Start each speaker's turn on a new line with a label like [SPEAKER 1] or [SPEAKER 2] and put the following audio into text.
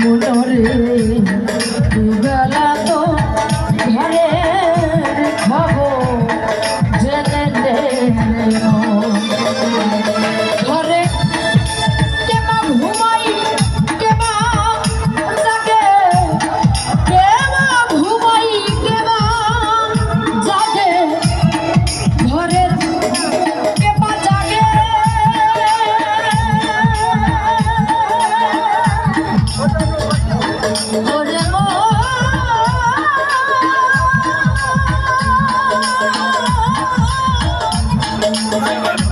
[SPEAKER 1] মনরে বেলা তো ঘরে খবর জেনে ঘরে কেমা ঘুমাই ঘুমাই কেমা Thank